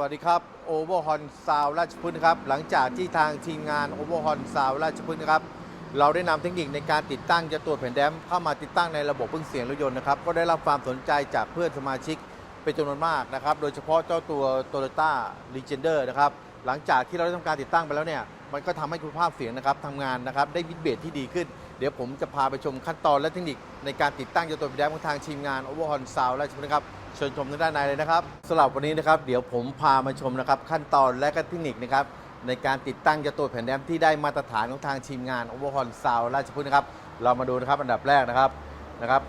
วัสดีครับโอเวอร์ฮอนซาวราชพฤกษ์นครับ หลังจากที่ทางทีมงานโอเวอร์ฮอนซาวราชพฤกษ์นะครับ เราได้นำเทคนิคในการติดตั้งจะตรวจแผ่นแดมเข้ามาติดตั้งในระบบเครื่องเสียงรถยนต์นะครับ ก็ได้รับความสนใจจากเพื่อนสมาชิกเป็นจำนวนมากนะครับ โดยเฉพาะเจ้าตัว Toyota Legender นะครับ หลังจากที่เราได้ทำการติดตั้งไปแล้วเนี่ย มันก็ทำให้คุณภาพเสียงนะครับทำงานนะครับได้มิดเบสที่ดีขึ้น เดี๋ยวผมจะพาไปชมขั้นตอนและเทคนิคในการติดตั้งจะตัวแผ่นแดมของทางทีมงาน Overhorn Sound ราชพฤกษ์นะครับเชิญชมด้านในเลยนะครับสำหรับวันนี้นะครับเดี๋ยวผมพามาชมนะครับขั้นตอนและก็เทคนิคนะครับในการติดตั้งจะตัวแผ่นแดมที่ได้มาตรฐานของทางทีมงาน Overhorn Sound ราชพฤกษ์นะครับ เรามาดูนะครับอันดับแรกนะครับนะครับ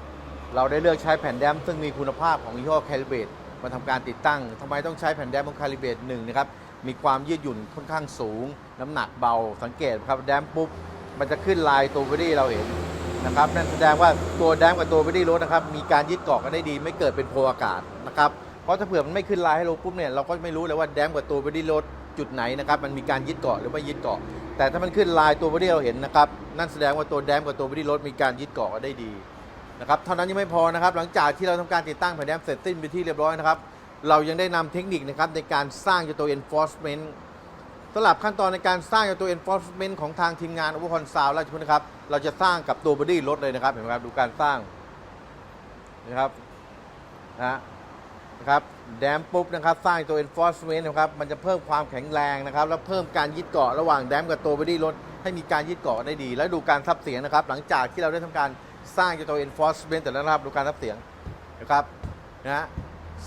เราได้เลือกใช้แผ่นแดมซึ่งมีคุณภาพของยี่ห้อแคลิเบตมาทำการติดตั้งทำไมต้องใช้แผ่นแดมของแคลิเบตหนึ่งนะครับ มีความยืดหยุ่นค่อนข้างสูง น้ำหนักเบาสังเกตครับแดมปุ๊บมันจะขึ้นลายตัวบอดี้เราเห็นนะครับนั่นแสดงว่าตัวแดมกับตัวบอดี้รถนะครับมีการยึดเกาะกันได้ดี ไม่เกิดเป็นโพรงอากาศนะครับเพราะถ้าเผื่อมันไม่ขึ้นลายให้เราปุ๊บเนี่ยเราก็ไม่รู้เลยว่าแดมกับตัวบอดี้รถจุดไหนนะครับมันมีการยึดเกาะหรือไม่ยึดเกาะ แต่ถ้ามันขึ้นลายตัวบอดี้เราเห็นนะครับนั่นแสดงว่าตัวแดมกับตัวบอดี้รถมีการยึดเกาะกันได้ดีนะครับเท่านั้นยังไม่พอนะครับหลังจากที่เราทำการติดตั้งแผ่นแดมเสร็จสิ้นไปที่เรียบร้อยนะครับ เรายังได้นำเทคนิคนะครับในการสร้างตัว enforcement สำหรับขั้นตอนในการสร้างตัว enforcement ของทางทีมงาน o v e r c o n s o u n d ราชพฤกษ์นะครับ เราจะสร้างกับตัวบอดี้รถเลยนะครับ เห็นไหมครับ ดูการสร้างนะครับนะนะครับแดมปุ๊บนะครับ สร้างตัว enforcement นะครับ มันจะเพิ่มความแข็งแรงนะครับ แล้วเพิ่มการยึดเกาะระหว่างแดมกับตัวบอดี้รถให้มีการยึดเกาะได้ดี แล้วดูการซับเสียงนะครับ หลังจากที่เราได้ทำการสร้างตัว enforcement แต่ละนะครับ ดูการซับเสียงนะครับนะ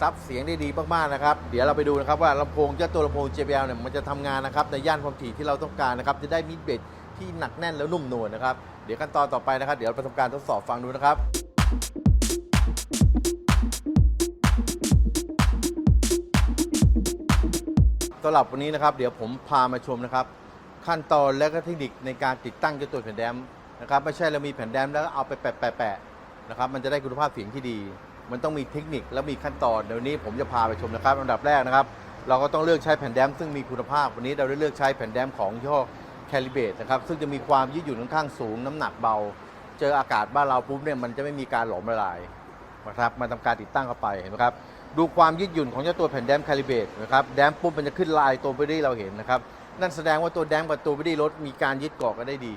ซับเสียงได้ดีมากๆนะครับ เดี๋ยวเราไปดูนะครับว่าลำโพงเจ้าตัวลำโพง JBL เนี่ยมันจะทำงานนะครับในย่านความถี่ที่เราต้องการนะครับจะได้มิดเบสที่หนักแน่นแล้วนุ่มนวลนะครับ เดี๋ยวขั้นตอนต่อไปนะครับ เดี๋ยวเราไปทำการทดสอบฟังดูนะครับสำหรับวันนี้นะครับ เดี๋ยวผมพามาชมนะครับ ขั้นตอนและก็เทคนิคในการติดตั้งเจ้าตัวแผ่นแดมนะครับไม่ใช่เรามีแผ่นแดมแล้วเอาไปแปะแปะแปะนะครับมันจะได้คุณภาพเสียงที่ดี มันต้องมีเทคนิคและมีขั้นตอนเดี๋ยวนี้ผมจะพาไปชมนะครับอันดับแรกนะครับ เราก็ต้องเลือกใช้แผ่นแดมซึ่งมีคุณภาพ วันนี้เราได้เลือกใช้แผ่นแดมของยี่ห้อแคลิเบตนะครับซึ่งจะมีความยืดหยุ่นค่อนข้างสูง น้ำหนักเบา เจออากาศบ้านเราปุ๊บเนี่ยมันจะไม่มีการหลอมละลายนะครับมาทำการติดตั้งเข้าไปเห็นไหมครับดูความยืดหยุ่นของเจ้าตัวแผ่นแดมแคลิเบตนะครับแดมปุ๊บมันจะขึ้นลายตัวบอดี้เราเห็นนะครับนั่นแสดงว่าตัวแดมกับตัวบอดี้รถมีการยึดเกาะกันได้ดี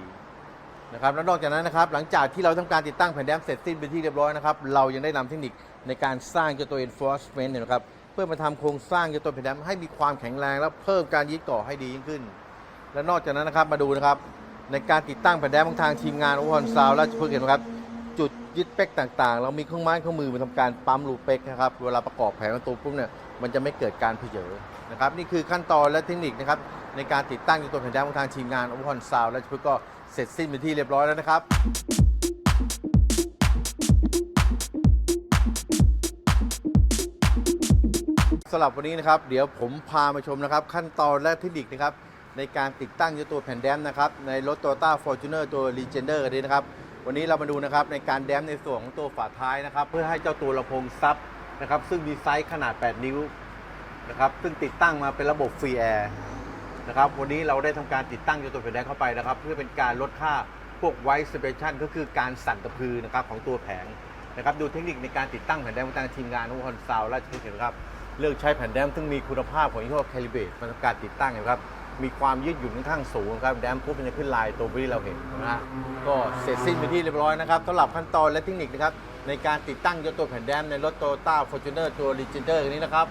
นะครับแล้วนอกจากนั้นนะครับหลังจากที่เราทำการติดตั้งแผ่นแดมเสร็จสิ้นเป็นที่เรียบร้อยนะครับเรายังได้นำเทคนิคในการสร้างเจ้าตัว enforcement เนี่ยนะครับเพื่อมาทำโครงสร้างเจ้าตัวแผ่นแดมให้มีความแข็งแรงและเพิ่มการยึดเกาะให้ดียิ่งขึ้น และนอกจากนั้นนะครับมาดูนะครับในการติดตั้งแผ่นแดมของทางทีมงานโอพอนซาวและเพื่อเห็นไหมครับจุดยึดเป๊กต่างๆ เรามีเครื่องไม้เครื่องมือมาทำการปั๊มรูเป๊กนะครับเวลาประกอบแผงประตูปุ๊บเนี่ยมันจะไม่เกิดการเพเยนะครับนี่คือขั้นตอนและเทคนิคนะครับในการติดตั้งตัวแผ่นแดมของทางทีมงานอุปกรณ์ซาวและชุดก็ เสร็จสิ้นเป็นที่เรียบร้อยแล้วนะครับ สำหรับวันนี้นะครับ เดี๋ยวผมพามาชมนะครับ ขั้นตอนและเทคนิคนะครับ ในการติดตั้งเจ้าตัวแผ่นแดมนะครับ ในรถ Toyota Fortuner ตัว Legender กันนี้นะครับ วันนี้เรามาดูนะครับในการแดมในส่วนของตัวฝาท้ายนะครับ เพื่อให้เจ้าตัวลำโพงซับนะครับ ซึ่งมีไซส์ขนาด 8 นิ้วนะครับซึ่งติดตั้งมาเป็นระบบฟรีแอร์ นะครับวันนี้เราได้ทำการติดตั้งเจ้าตัวแผ่นแดมเข้าไปนะครับ เพื่อเป็นการลดค่าพวกไวส์สเปชันก็คือการสั่นกระพือนะครับของตัวแผงนะครับดูเทคนิคในการติดตั้งแผ่นแดมของทางทีมงานของคอนซาวและทุกเห็นะครับเลือกใช้แผ่นแดมซึ่งมีคุณภาพของยี่ห้อแคลิเบตมาทำการติดตั้งนะครับมีความยืดหยุ่นค่อนข้างสูงครับแดมปุ๊บมันจะขึ้นลายตัวที่เราเห็นนะฮะก็เสร็จสิ้นไปที่เรียบร้อยนะครับสำหรับขั้นตอนและเทคนิคนะครับในการติดตั้งยกตัวแผ่นแดมในรถโตโยต้าฟอร์จูเนอร์ตัว Legender คันนี้นะครับ